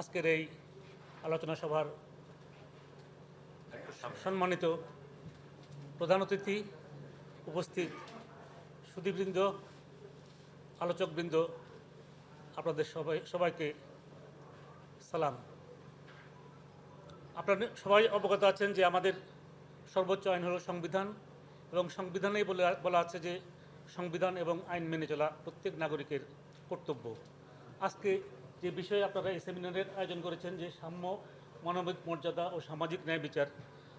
আজকের এই আলোচনা সভার সম্মানিত প্রধান অতিথি উপস্থিত সুদীবৃন্দ আলোচকবৃন্দ, আপনাদের সবাই, সবাইকে সালাম। আপনারা সবাই অবগত আছেন যে আমাদের সর্বোচ্চ আইন হলো সংবিধান এবং সংবিধানেই বলে, বলা আছে যে সংবিধান এবং আইন মেনে চলা প্রত্যেক নাগরিকের কর্তব্য। আজকে যে বিষয়ে আপনারা এই সেমিনারের আয়োজন করেছেন যে সাম্য, মানবিক মর্যাদা ও সামাজিক ন্যায় বিচার।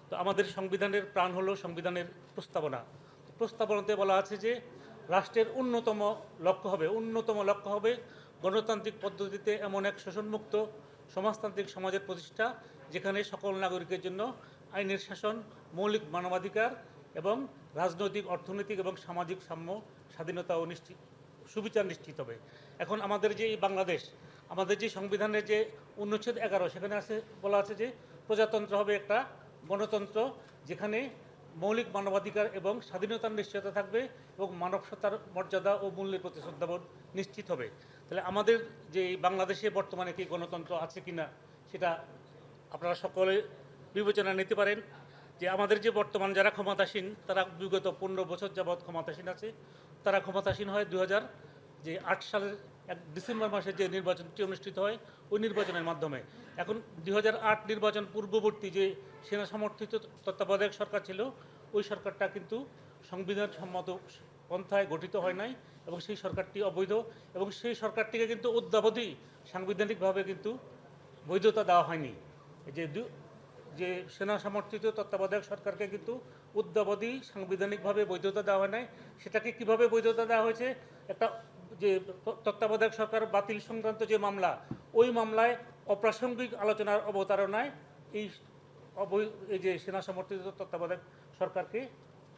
তো আমাদের সংবিধানের প্রাণ হলো সংবিধানের প্রস্তাবনা। প্রস্তাবনাতে বলা আছে যে রাষ্ট্রের অন্যতম লক্ষ্য হবে, অন্যতম লক্ষ্য হবে গণতান্ত্রিক পদ্ধতিতে এমন এক শোষণমুক্ত, সমাজতান্ত্রিক সমাজের প্রতিষ্ঠা, যেখানে সকল নাগরিকের জন্য আইনের শাসন, মৌলিক মানবাধিকার এবং রাজনৈতিক, অর্থনৈতিক এবং সামাজিক সাম্য, স্বাধীনতা ও নিশ্চিত। সুবিচার নিশ্চিত হবে। এখন আমাদের যে বাংলাদেশ, আমাদের যে সংবিধানের যে অনুচ্ছেদ এগারো, সেখানে আছে, বলা আছে যে প্রজাতন্ত্র হবে একটা গণতন্ত্র যেখানে মৌলিক মানবাধিকার এবং স্বাধীনতার নিশ্চয়তা থাকবে এবং মানবসত্তার মর্যাদা ও মূল্যের প্রতি শ্রদ্ধাবোধ নিশ্চিত হবে। তাহলে আমাদের যে বাংলাদেশে বর্তমানে কি গণতন্ত্র আছে কি না সেটা আপনারা সকলে বিবেচনা নিতে পারেন। যে আমাদের যে বর্তমান যারা ক্ষমতাসীন, তারা বিগত পনেরো বছর যাবৎ ক্ষমতাসীন আছে। তারা ক্ষমতাসীন হয় দু হাজার যে আট সালের এক ডিসেম্বর মাসে যে নির্বাচনটি অনুষ্ঠিত হয়, ওই নির্বাচনের মাধ্যমে। এখন দুই হাজার আট নির্বাচন পূর্ববর্তী যে সেনা সমর্থিত তত্ত্বাবধায়ক সরকার ছিল, ওই সরকারটা কিন্তু সংবিধান সম্মত পন্থায় গঠিত হয় নাই এবং সেই সরকারটি অবৈধ এবং সেই সরকারটিকে কিন্তু অদ্যাবধি সাংবিধানিকভাবে কিন্তু বৈধতা দেওয়া হয়নি। যে যে সেনা সমর্থিত তত্ত্বাবধায়ক সরকারকে কিন্তু অদ্যাবধি সাংবিধানিকভাবে বৈধতা দেওয়া হয় নাই। সেটাকে কীভাবে বৈধতা দেওয়া হয়েছে? একটা যে তত্ত্বাবধায়ক সরকার বাতিল সংক্রান্ত যে মামলা, ওই মামলায় অপ্রাসঙ্গিক আলোচনার অবতারণায় এই এই যে সেনা সমর্থিত তত্ত্বাবধায়ক সরকারকে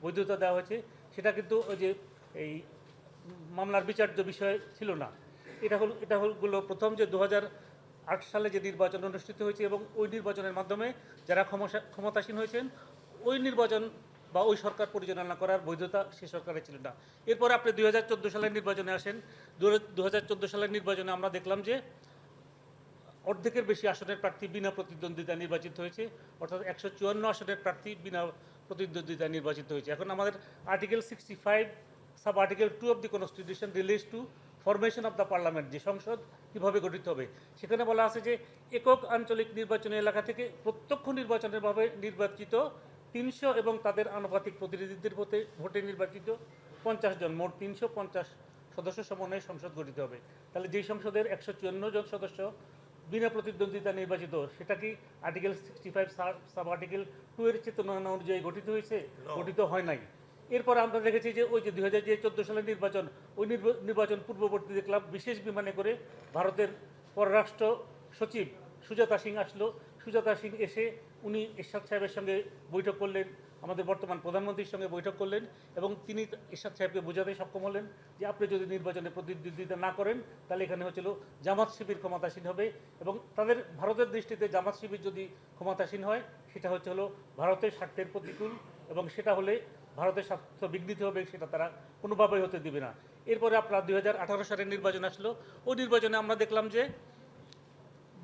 বৈধতা দেওয়া হয়েছে। সেটা কিন্তু ওই যে এই মামলার বিচার্য বিষয় ছিল না। এটা হল, এটা হলো প্রথম যে দু হাজার আট সালে যে নির্বাচন অনুষ্ঠিত হয়েছে এবং ওই নির্বাচনের মাধ্যমে যারা ক্ষমতাসীন হয়েছেন, ওই নির্বাচন বা ওই সরকার পরিচালনা করার বৈধতা সে সরকারের ছিল না। এরপর আপনি দুই হাজার চোদ্দ সালের নির্বাচনে আসেন। দু হাজার চোদ্দ সালের নির্বাচনে আমরা দেখলাম যে অর্ধেকের বেশি আসনের প্রার্থী বিনা প্রতিদ্বন্দ্বিতা নির্বাচিত হয়েছে। অর্থাৎ একশো চুয়ান্ন আসনের প্রার্থী বিনা প্রতিদ্বন্দ্বিতা নির্বাচিত হয়েছে। এখন আমাদের article sixty five sub article two of the constitution relates to formation of the parliament যে সংসদ কীভাবে গঠিত হবে। সেখানে বলা আছে যে একক আঞ্চলিক নির্বাচনী এলাকা থেকে প্রত্যক্ষ নির্বাচনের ভাবে নির্বাচিত তিনশো এবং তাদের আনুপাতিক প্রতিনিধিদের ভোটে ভোটে নির্বাচিত পঞ্চাশ জন মোট তিনশো পঞ্চাশ সদস্য সমন্বয়ে সংসদ গঠিত হবে। তাহলে যেই সংসদের একশো চুয়ান্ন জন সদস্য বিনা প্রতিদ্বন্দ্বিতা নির্বাচিত সেটা কি article sixty five sub article two এর চেতনা অনুযায়ী গঠিত হয়েছে? গঠিত হয় নাই। এরপর আমরা দেখেছি যে ওই যে দুই হাজার যে চোদ্দ সালের নির্বাচন, ওই নির্বা- নির্বাচন পূর্ববর্তী দেখলাম, বিশেষ বিমানে করে ভারতের পররাষ্ট্র সচিব সুজাতা সিং আসলো। সুজাতা সিং এসে উনি এরশাদ সাহেবের সঙ্গে বৈঠক করলেন, আমাদের বর্তমান প্রধানমন্ত্রীর সঙ্গে বৈঠক করলেন এবং তিনি এরশাদ সাহেবকে বোঝাতে সক্ষম হলেন যে আপনি যদি নির্বাচনে প্রতিদ্বন্দ্বিতা না করেন, তাহলে এখানে হচ্ছিল জামাত শিবির ক্ষমতাসীন হবে এবং তাদের ভারতের দৃষ্টিতে জামাত শিবির যদি ক্ষমতাসীন হয়, সেটা হচ্ছে হলো ভারতের স্বার্থের প্রতিকূল এবং সেটা হলে ভারতের স্বার্থ বিঘ্নিত হবে, সেটা তারা কোনোভাবেই হতে দিবে না। এরপরে আপনার দুই হাজার সালের নির্বাচন আসলো। ওই নির্বাচনে আমরা দেখলাম যে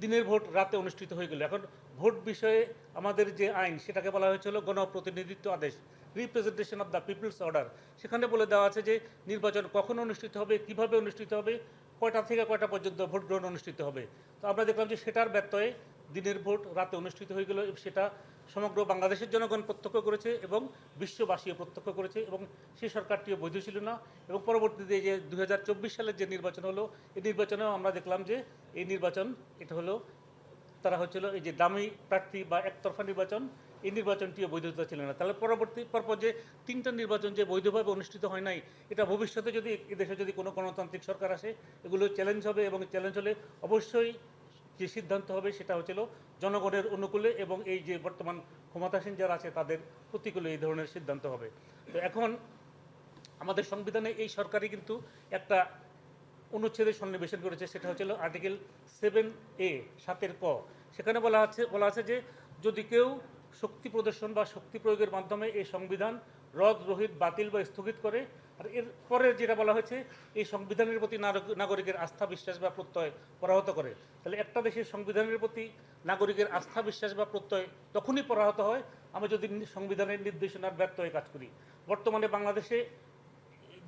দিনের ভোট রাতে অনুষ্ঠিত হয়ে গেল। এখন ভোট বিষয়ে আমাদের যে আইন, সেটাকে বলা হয়েছিল গণপ্রতিনিধিত্ব আদেশ representation of the people's order সেখানে বলে দেওয়া আছে যে নির্বাচন কখন অনুষ্ঠিত হবে, কীভাবে অনুষ্ঠিত হবে, কয়টা থেকে কয়টা পর্যন্ত ভোট গ্রহণ অনুষ্ঠিত হবে। তো আমরা দেখলাম যে সেটার ব্যত্যয়ে দিনের ভোট রাতে অনুষ্ঠিত হয়ে গেল সেটা সমগ্র বাংলাদেশের জনগণ প্রত্যক্ষ করেছে এবং বিশ্ববাসীও প্রত্যক্ষ করেছে এবং সেই সরকারটিও বৈধ ছিল না এবং পরবর্তীতে যে দু হাজার চব্বিশ সালের যে নির্বাচন হলো, এই নির্বাচনেও আমরা দেখলাম যে এই নির্বাচন, এটা হলো, তারা হচ্ছিল এই যে দামি প্রার্থী বা একতরফা নির্বাচন, এই নির্বাচনটিও বৈধতা ছিল না। তাহলে পরবর্তী পরপর যে তিনটা নির্বাচন যে বৈধভাবে অনুষ্ঠিত হয় নাই, এটা ভবিষ্যতে যদি এদেশে যদি কোনো গণতান্ত্রিক সরকার আসে, এগুলো চ্যালেঞ্জ হবে এবং চ্যালেঞ্জ হলে অবশ্যই যে সিদ্ধান্ত হবে সেটা হচ্ছিল জনগণের অনুকূলে এবং এই যে বর্তমান ক্ষমতাসীন যারা আছে তাদের প্রতিকূলে এই ধরনের সিদ্ধান্ত হবে। তো এখন আমাদের সংবিধানে এই সরকারই কিন্তু একটা অনুচ্ছেদের সন্নিবেশন করেছে, সেটা হচ্ছিল আর্টিকেল সেভেন এ, সাতের ক। সেখানে বলা আছে বলা আছে যে যদি কেউ শক্তি প্রদর্শন বা শক্তি প্রয়োগের মাধ্যমে এই সংবিধান রদ, রহিত, বাতিল বা স্থগিত করে আর এর পরে যেটা বলা হয়েছে, এই সংবিধানের প্রতি নাগরিকের আস্থা, বিশ্বাস বা প্রত্যয় পরাহত করে। তাহলে একটা দেশের সংবিধানের প্রতি নাগরিকের আস্থা, বিশ্বাস বা প্রত্যয় তখনই পরাহত হয় আমরা যদি সংবিধানের নির্দেশনার ব্যর্থ হয়ে কাজ করি। বর্তমানে বাংলাদেশে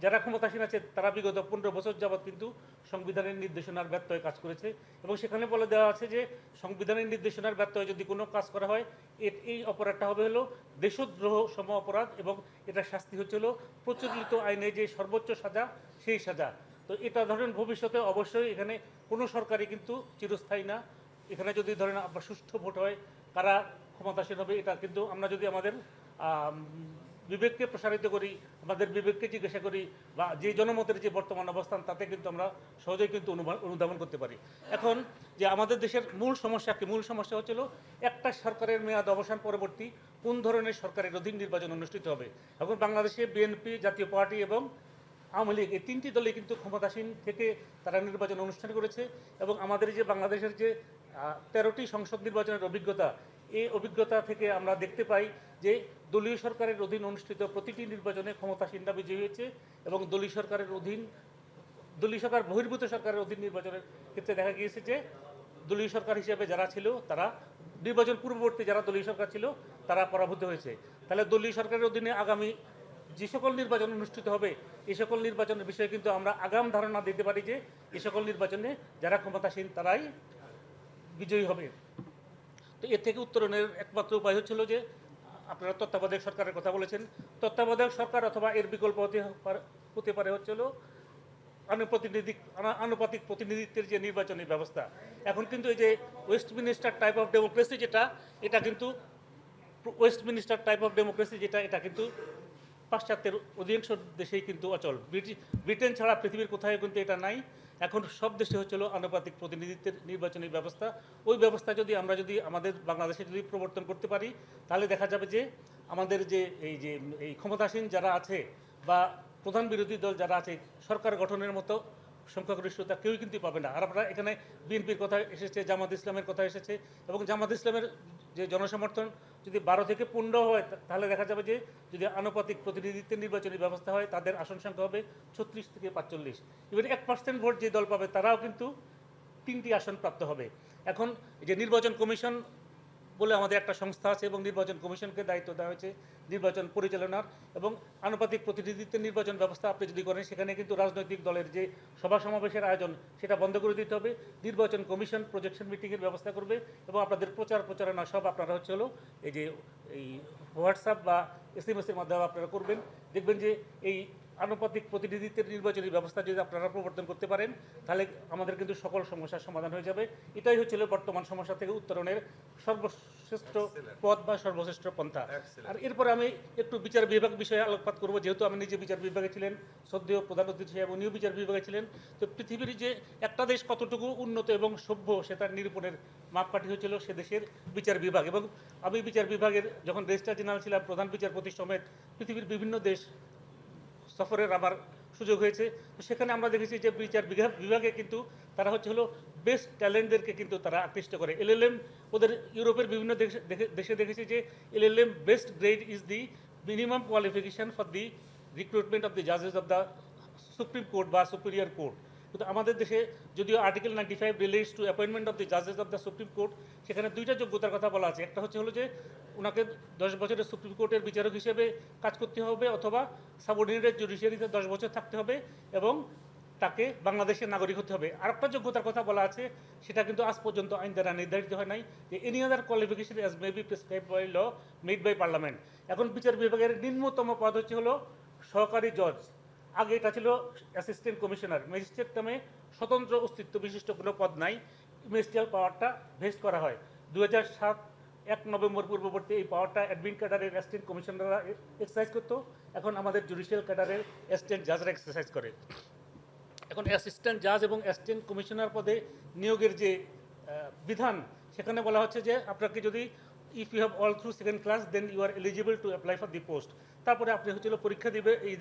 যারা ক্ষমতাসীন আছে তারা বিগত পনেরো বছর যাবৎ কিন্তু সংবিধানের নির্দেশনার ব্যর্থ হয়ে কাজ করেছে এবং সেখানে বলে দেওয়া আছে যে সংবিধানের নির্দেশনার ব্যর্থ হয়ে যদি কোনো কাজ করা হয় এই অপরাধটা হবে হলো দেশদ্রোহ সম অপরাধ এবং এটা শাস্তি হচ্ছে হলো প্রচলিত আইনে যে সর্বোচ্চ সাজা সেই সাজা। তো এটা ধরেন ভবিষ্যতে অবশ্যই এখানে কোনো সরকারই কিন্তু চিরস্থায়ী না। এখানে যদি ধরেন সুষ্ঠু ভোট হয় কারা ক্ষমতাসীন হবে এটা কিন্তু আমরা যদি আমাদের আম, বিবেককে প্রসারিত করি, আমাদের বিবেককে জিজ্ঞাসা করি, বা যে জনমতের যে বর্তমান অবস্থান, তাতে কিন্তু আমরা সহজেই কিন্তু অনুধাবন করতে পারি। এখন যে আমাদের দেশের মূল সমস্যা কি? মূল সমস্যা হচ্ছিল একটা সরকারের মেয়াদ অবসান পরবর্তী কোন ধরনের সরকারের অধীন নির্বাচন অনুষ্ঠিত হবে? এখন বাংলাদেশে বিএনপি, জাতীয় পার্টি এবং আওয়ামী লীগ, এই তিনটি দলই কিন্তু ক্ষমতাসীন থেকে তারা নির্বাচন অনুষ্ঠান করেছে এবং আমাদের যে বাংলাদেশের যে তেরোটি সংসদ নির্বাচনের অভিজ্ঞতা এই অভিজ্ঞতা থেকে আমরা দেখতে পাই যে দলীয় সরকারের অধীন অনুষ্ঠিত প্রতিটি নির্বাচনে ক্ষমতাসীনরা বিজয়ী হয়েছে এবং দলীয় সরকারের অধীন, দলীয় সরকার, বহির্ভূত সরকারের অধীন নির্বাচনের ক্ষেত্রে দেখা গিয়েছে যে দলীয় সরকার হিসেবে যারা ছিল, তারা নির্বাচন পূর্ববর্তী যারা দলীয় সরকার ছিল, তারা পরাভূত হয়েছে। তাহলে দলীয় সরকারের অধীনে আগামী যে সকল নির্বাচন অনুষ্ঠিত হবে, এ সকল নির্বাচনের বিষয়ে কিন্তু আমরা আগাম ধারণা দিতে পারি যে, এ সকল নির্বাচনে যারা ক্ষমতাসীন, তারাই বিজয়ী হবে। তো এর থেকে উত্তরণের একমাত্র উপায় হচ্ছিল যে আপনারা তত্ত্বাবধায়ক সরকারের কথা বলেছেন। তত্ত্বাবধায়ক সরকার অথবা এর বিকল্প হতে পারে- হচ্ছিল আনুপ্রতিনিধি আনা- আনুপাতিক প্রতিনিধিত্বের যে নির্বাচনী ব্যবস্থা। এখন কিন্তু এই যে ওয়েস্টমিনিস্টার টাইপ অফ ডেমোক্রেসি যেটা, এটা কিন্তু ওয়েস্টমিনিস্টার টাইপ অফ ডেমোক্রেসি যেটা, এটা কিন্তু পাশ্চাত্যের অধিকাংশ দেশেই কিন্তু অচল। ব্রিটেন ছাড়া পৃথিবীর কোথায় কিন্তু এটা নাই। এখন সব দেশে হচ্ছিল আনুপাতিক প্রতিনিধিত্বের নির্বাচনী ব্যবস্থা। ওই ব্যবস্থা যদি আমরা যদি আমাদের বাংলাদেশে যদি প্রবর্তন করতে পারি, তাহলে দেখা যাবে যে আমাদের যে এই যে এই ক্ষমতাসীন যারা আছে বা প্রধান বিরোধী দল যারা আছে, সরকার গঠনের মতো সংখ্যাগরিষ্ঠতা কেউই কিন্তু পাবে না। আর আপনারা এখানে বিএনপির কথা এসেছে, জামাত ইসলামের কথা এসেছে এবং জামাত ইসলামের যে জনসমর্থন যদি বারো থেকে পনেরো হয় তাহলে দেখা যাবে যে যদি আনুপাতিক প্রতিনিধিত্বের নির্বাচনী ব্যবস্থা হয়, তাদের আসন সংখ্যা হবে ছত্রিশ থেকে পাঁচচল্লিশ। এবার এক পার্সেন্ট ভোট যে দল পাবে, তারাও কিন্তু তিনটি আসন প্রাপ্ত হবে। এখন যে নির্বাচন কমিশন বলে আমাদের একটা সংস্থা আছে এবং নির্বাচন কমিশনকে দায়িত্ব দেওয়া হয়েছে নির্বাচন পরিচালনার এবং আনুপাতিক প্রতিনিধিত্বের নির্বাচন ব্যবস্থা আপনি যদি করেন, সেখানে কিন্তু রাজনৈতিক দলের যে সভা সমাবেশের আয়োজন, সেটা বন্ধ করে দিতে হবে। নির্বাচন কমিশন প্রজেকশন মিটিংয়ের ব্যবস্থা করবে এবং আপনাদের প্রচার প্রচারণা সব আপনারা হচ্ছে হলো এই যে এই হোয়াটসঅ্যাপ বা এস এম এর মাধ্যমে আপনারা করবেন। দেখবেন যে এই আনুপাতিক প্রতিনিধিত্বের নির্বাচনী ব্যবস্থা যদি আপনারা প্রবর্তন করতে পারেন তাহলে আমাদের কিন্তু সকল সমস্যার সমাধান হয়ে যাবে। এটাই হচ্ছিল বর্তমান সমস্যা থেকে উত্তরণের সর্বশ্রেষ্ঠ পথ বা সর্বশ্রেষ্ঠ পন্থা। আর এরপরে আমি একটু বিচার বিভাগ বিষয়ে আলোকপাত করব যেহেতু আমি নিজে বিচার বিভাগে ছিলেন সদ্য প্রধান অতিথি সাহেব উনিও বিচার বিভাগে ছিলেন। তো পৃথিবীর যে একটা দেশ কতটুকু উন্নত এবং সভ্য সে তার নিরূপণের মাপকাঠি হয়েছিল সে দেশের বিচার বিভাগ। এবং আমি বিচার বিভাগের যখন রেজিস্ট্রার জেনারেল ছিলাম প্রধান বিচারপতি সমেত পৃথিবীর বিভিন্ন দেশ সফরের আমার সুযোগ হয়েছে। সেখানে আমরা দেখেছি যে বিচার বিভাগ কিন্তু তারা হচ্ছে হলো বেস্ট ট্যালেন্টদেরকে কিন্তু তারা আকৃষ্ট করে। এলএলএম ওদের ইউরোপের বিভিন্ন দেশে দেখে- দেশে দেখেছি যে LLM best grade is the minimum qualification for the recruitment of the জাজেস of the supreme court বা সুপিরিয়র কোর্ট কিন্তু আমাদের দেশে যদিও article ninety five relates to appointment of the জাজেস of the supreme court সেখানে দুইটা যোগ্যতার কথা বলা আছে। একটা হচ্ছে হলো যে ওনাকে দশ বছরের সুপ্রিম কোর্টের বিচারক হিসেবে কাজ করতে হবে অথবা সাবঅর্ডিনেটেড জুডিশিয়ারিতে দশ বছর থাকতে হবে এবং তাকে বাংলাদেশের নাগরিক হতে হবে। আর একটা যোগ্যতার কথা বলা আছে, সেটা কিন্তু আজ পর্যন্ত আইন দ্বারা নির্ধারিত হয় নাই যে any other qualification as may be prescribe by law made by parliament এখন বিচার বিভাগের নিম্নতম পদ হচ্ছে হলো সহকারী জজ আগে এটা ছিল অ্যাসিস্ট্যান্ট কমিশনার ম্যাজিস্ট্রেট নামে স্বতন্ত্র অস্তিত্ব বিশিষ্ট কোনো পদ নাই। মিনিস্ট্রিয়াল পাওয়ারটা ভেস্ট করা হয়। দু সাত এক নভেম্বর পূর্ববর্তী এই পাওয়ারটা অ্যাডমিন ক্যাডারের অ্যাসিস্ট্যান্ট কমিশনাররা এক্সারসাইজ করতো। এখন আমাদের জুডিশিয়াল ক্যাডারের অ্যাসিস্ট্যান্ট জাজরা এক্সারসাইজ করে। এখন অ্যাসিস্ট্যান্ট জাজ এবং অ্যাসিস্ট্যান্ট কমিশনার পদে নিয়োগের যে বিধান, সেখানে বলা হচ্ছে যে, আপনাকে যদি if you have all through second class then you are eligible to apply for the post তারপরে আপনি হচ্ছিল পরীক্ষা দিবে, এই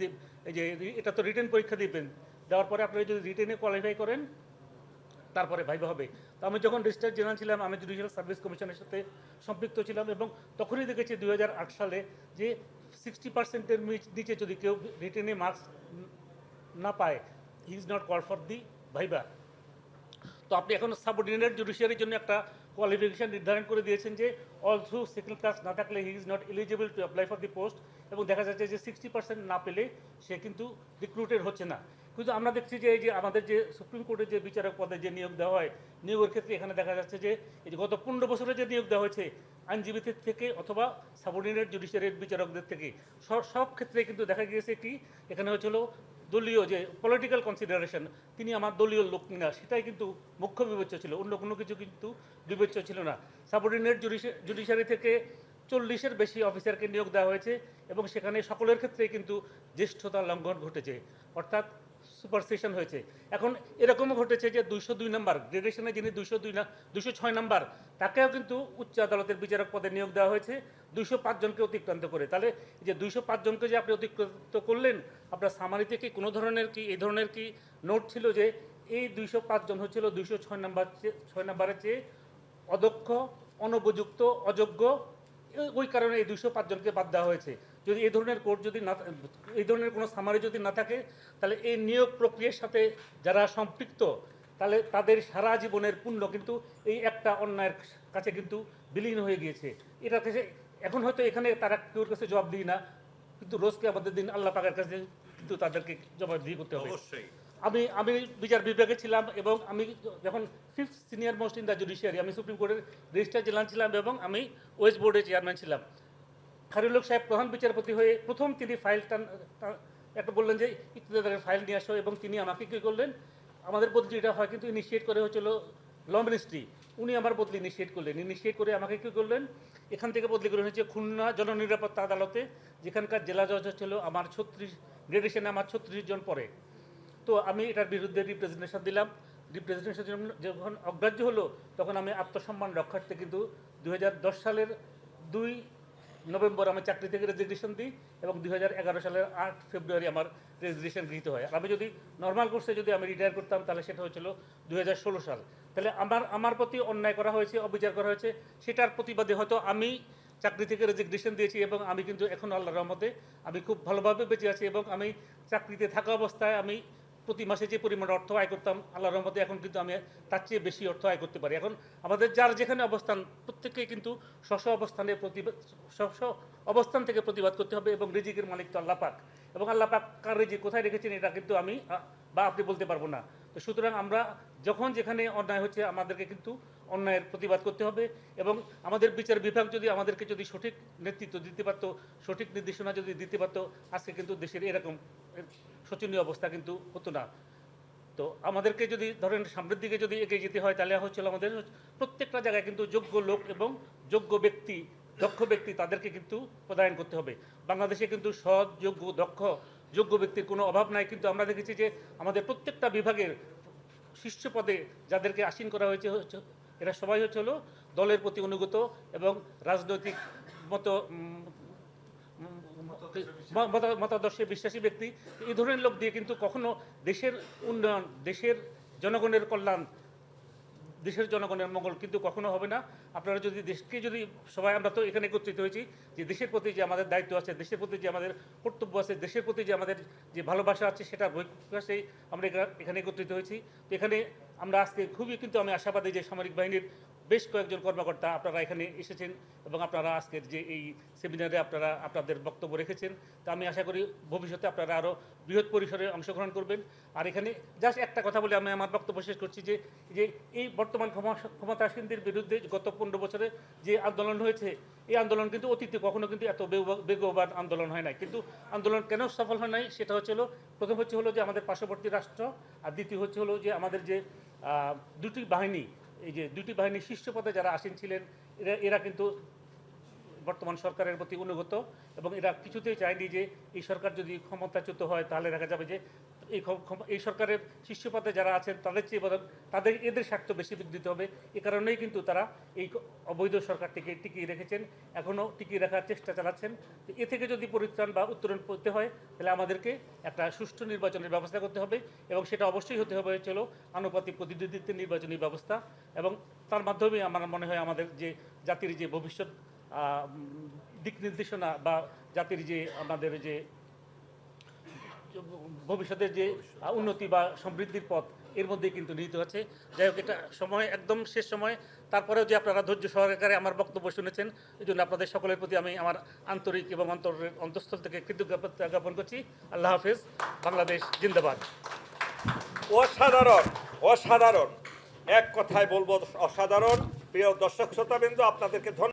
যে এটা তো রিটেন পরীক্ষা দিবেন। দেওয়ার পরে আপনি যদি রিটেনে কোয়ালিফাই করেন তারপরে ভাইবা হবে। তো আমি যখন রেজিস্টার জেনারেল ছিলাম, আমি জুডিশিয়াল সার্ভিস কমিশনের সাথে সম্পৃক্ত ছিলাম এবং তখনই দেখেছি দুই হাজার আট সালে যে সিক্সটি পার্সেন্টের নিচে যদি কেউ রিটেনে মার্কস না পায় he is not call for the viva তো আপনি এখন সাবঅর্ডিনেট জুডিশিয়ারির জন্য একটা কোয়ালিফিকেশন নির্ধারণ করে দিয়েছেন যে অল থ্রু সেকেন্ড ক্লাস না থাকলে he is not eligible to apply for the post এবং দেখা যাচ্ছে যে সিক্সটি পার্সেন্ট না পেলে সে কিন্তু রিক্রুটেড হচ্ছে না। কিন্তু আমরা দেখছি যে এই যে আমাদের যে সুপ্রিম কোর্টের যে বিচারক পদে যে নিয়োগ দেওয়া হয়, নিয়োগের ক্ষেত্রে এখানে দেখা যাচ্ছে যে এই যে গত পনেরো বছরে যে নিয়োগ দেওয়া হয়েছে, আইনজীবীদের থেকে অথবা সাবঅর্ডিনেট জুডিশিয়ারির বিচারকদের থেকে সব সব ক্ষেত্রে কিন্তু দেখা গিয়েছে কি এখানে হয়েছিল দলীয় যে পলিটিক্যাল কনসিডারেশন তিনি আমার দলীয় লোক না সেটাই কিন্তু মুখ্য বিবেচ্য ছিল, অন্য কোনো কিছু কিন্তু বিবেচ্য ছিল না। সাবঅর্ডিনেট জুডিশিয়ারি থেকে চল্লিশের বেশি অফিসারকে নিয়োগ দেওয়া হয়েছে এবং সেখানে সকলের ক্ষেত্রেই কিন্তু জ্যেষ্ঠতা লঙ্ঘন ঘটেছে। অর্থাৎ সুপারসেশন হয়েছে। এখন এরকমও ঘটেছে যে দুইশো দুই নম্বর, গ্রেডেশনে যিনি দুইশো দুই দুইশো ছয় নম্বর, তাকেও কিন্তু উচ্চ আদালতের বিচারক পদে নিয়োগ দেওয়া হয়েছে। দুইশো পাঁচজনকে অতিক্রান্ত করে। তাহলে যে দুইশো পাঁচজনকে যে আপনি অতিক্রান্ত করলেন, আপনার সামারিতে কি কোনো ধরনের কি, এই ধরনের কি নোট ছিল যে এই দুইশো পাঁচজন হচ্ছিল দুইশো ছয় নম্বর ছয় নম্বরের চেয়ে অদক্ষ অনুপযুক্ত অযোগ্য? ওই কারণে এই দুইশো পাঁচজনকে বাদ দেওয়া হয়েছে। যদি এই ধরনের কোর্ট যদি না এই ধরনের কোনো সামারি যদি না থাকে তাহলে এই নিয়োগ প্রক্রিয়ার সাথে যারা সম্পৃক্ত তাহলে তাদের সারা জীবনের পুণ্য কিন্তু এই একটা অন্যায়ের কাছে কিন্তু বিলীন হয়ে গিয়েছে। এটা কাছে এখন হয়তো এখানে তারা কেউর কাছে জবাব দিই না কিন্তু রোজকে আমাদের দিন আল্লাহ পাকের কাছে কিন্তু তাদেরকে জবাবদিহি করতে হবে। অবশ্যই। আমি আমি বিচার বিভাগে ছিলাম এবং আমি যখন fifth senior most in the judiciary আমি সুপ্রিম কোর্টের রেজিস্ট্রার জেনারেল ছিলাম এবং আমি ওয়েস্ট বোর্ডের চেয়ারম্যান ছিলাম। খারিউল সাহেব প্রধান বিচারপতি হয়ে প্রথম তিনি ফাইল একটা বললেন যে ইকতদারের ফাইল নিয়ে আসো এবং তিনি আমাকে কী করলেন? আমাদের বদলিটা হয়, কিন্তু ইনিশিয়েট করে হচ্ছিল ল মিনিস্ট্রি উনি আমার বদলি ইনিশিয়েট করলেন। ইনিশিয়েট করে আমাকে কী করলেন? এখান থেকে বদলি করে হয়েছে খুলনা জননিরাপত্তা আদালতে, যেখানকার জেলা জজ হচ্ছিল আমার ছত্রিশ গ্রেডেশনে আমার ছত্রিশ জন পরে। তো আমি এটার বিরুদ্ধে রিপ্রেজেন্টেশন দিলাম। রিপ্রেজেন্টেশন যখন অগ্রাহ্য হলো, তখন আমি আত্মসম্মান রক্ষার্থে কিন্তু দু হাজার দশ সালের দুই নভেম্বর আমি চাকরি থেকে রেজিগনেশন দিই এবং দুই হাজার এগারো সালের আট ফেব্রুয়ারি আমার রেজিগনেশন গৃহীত হয়। আমি যদি নর্মাল কোর্সে যদি আমি রিটায়ার করতাম, তাহলে সেটা হয়েছিল দুই হাজার ষোলো সাল। তাহলে আমার আমার প্রতি অন্যায় করা হয়েছে, অবিচার করা হয়েছে, সেটার প্রতিবাদে হয়তো আমি চাকরি থেকে রেজিগনেশন দিয়েছি এবং আমি কিন্তু এখন আল্লাহ রহমতে আমি খুব ভালোভাবে বেঁচে আছি এবং আমি চাকরিতে থাকা অবস্থায় আমি প্রতি মাসে যে পরিমাণ অর্থ আয় করতাম আল্লাহ রহমতে এখন কিন্তু আমি তার চেয়ে বেশি অর্থ আয় করতে পারি। এখন আমাদের যার যেখানে অবস্থান প্রত্যেককেই কিন্তু স্ব অবস্থানে প্রতিবাদ স্ব অবস্থান থেকে প্রতিবাদ করতে হবে এবং রিজিকের মালিক তো আল্লাহ পাক। এবং আল্লাহ পাক কার রিজিক কোথায় রেখেছেন এটা কিন্তু আমি বা আপনি বলতে পারব না। তো সুতরাং আমরা যখন যেখানে অন্যায় হচ্ছে, আমাদেরকে কিন্তু অন্যায়ের প্রতিবাদ করতে হবে এবং আমাদের বিচার বিভাগ যদি আমাদেরকে যদি সঠিক নেতৃত্ব দিতে পারতো, সঠিক নির্দেশনা যদি দিতে পারতো, আজকে কিন্তু দেশের এরকম শোচনীয় অবস্থা কিন্তু হতো না। তো আমাদেরকে যদি ধরেন সামনের দিকে যদি এগিয়ে যেতে হয়, তাহলে হচ্ছিল আমাদের প্রত্যেকটা জায়গায় কিন্তু যোগ্য লোক এবং যোগ্য ব্যক্তি, দক্ষ ব্যক্তি তাদেরকে কিন্তু প্রদান করতে হবে। বাংলাদেশে কিন্তু সৎ, যোগ্য, দক্ষ যোগ্য ব্যক্তির কোনো অভাব নাই, কিন্তু আমরা দেখেছি যে আমাদের প্রত্যেকটা বিভাগের শীর্ষ পদে যাদেরকে আসীন করা হয়েছে এরা সবাই হচ্ছে হলো দলের প্রতি অনুগত এবং রাজনৈতিক মত- মতাদর্শে বিশ্বাসী ব্যক্তি। এই ধরনের লোক দিয়ে কিন্তু কখনো দেশের উন্নয়ন, দেশের জনগণের কল্যাণ দেশের জনগণের মঙ্গল কিন্তু কখনো হবে না। আপনারা যদি দেশকে যদি সবাই, আমরা তো এখানে একত্রিত হয়েছি যে দেশের প্রতি যে আমাদের দায়িত্ব আছে, দেশের প্রতি যে আমাদের কর্তব্য আছে, দেশের প্রতি যে আমাদের যে ভালোবাসা আছে, সেটা বহিঃপ্রকাশেই আমরা এখা- এখানে একত্রিত হয়েছি। তো এখানে আমরা আজকে খুবই কিন্তু আমি আশাবাদী যে সামরিক বাহিনীর বেশ কয়েকজন কর্মকর্তা আপনারা এখানে এসেছেন এবং আপনারা আজকের যে এই সেমিনারে আপনারা আপনাদের বক্তব্য রেখেছেন। তা আমি আশা করি ভবিষ্যতে আপনারা আরও বৃহৎ পরিসরে অংশগ্রহণ করবেন। আর এখানে জাস্ট একটা কথা বলে আমি আমার বক্তব্য শেষ করছি যে যে এই বর্তমান ক্ষমা- ক্ষমতাসীনদের বিরুদ্ধে গত পনেরো বছরে যে আন্দোলন হয়েছে, এই আন্দোলন কিন্তু অতীতে কখনো কিন্তু এত বেগ- বেগবান আন্দোলন হয় নাই। কিন্তু আন্দোলন কেন সফল হয় নাই সেটা হচ্ছিল প্রথম হচ্ছে হলো যে আমাদের পার্শ্ববর্তী রাষ্ট্র আর দ্বিতীয় হচ্ছে হলো যে আমাদের যে দুটি বাহিনী এই যে দুটি বাহিনীর শীর্ষ পদে যারা আসীন ছিলেন, এরা এরা কিন্তু বর্তমান সরকারের প্রতি অনুগত এবং এরা কিছুতেই চায়নি যে এই সরকার যদি ক্ষমতাচ্যুত হয় তাহলে দেখা যাবে যে এই এই সরকারের শীর্ষ পদে যারা আছেন, তাদের চেয়ে তাদের এদের স্বার্থ বেশি দিতে হবে। এ কারণেই কিন্তু তারা এই অবৈধ সরকারটিকে টিকিয়ে রেখেছেন এখনও টিকিয়ে রাখার চেষ্টা চালাচ্ছেন। এ থেকে যদি পরিত্রাণ বা উত্তরণ করতে হয়, তাহলে আমাদেরকে একটা সুষ্ঠু নির্বাচনের ব্যবস্থা করতে হবে এবং সেটা অবশ্যই হতে হবে চলো আনুপাতিক প্রতিনিধিত্বের নির্বাচনী ব্যবস্থা এবং তার মাধ্যমে আমার মনে হয় আমাদের যে জাতির যে ভবিষ্যৎ দিক নির্দেশনা বা জাতির যে আমাদের যে ভবিষ্যতের যে উন্নতি বা সমৃদ্ধির পথ, এর মধ্যেই কিন্তু নিহিত আছে। যাই হোক, এটা সময়, একদম শেষ সময়। তারপরেও যে আপনারা ধৈর্য সহকারে আমার বক্তব্য শুনেছেন, এই জন্য আপনাদের সকলের প্রতি আমি আমার আন্তরিক এবং অন্তরের অন্তঃস্থল থেকে কৃতজ্ঞতা জ্ঞাপন করছি। আল্লাহ হাফেজ। বাংলাদেশ জিন্দাবাদ। অসাধারণ অসাধারণ। এক কথায় বলব, অসাধারণ। প্রিয় দর্শক, শ্রোতাবৃন্দ, আপনাদেরকে ধন্যবাদ।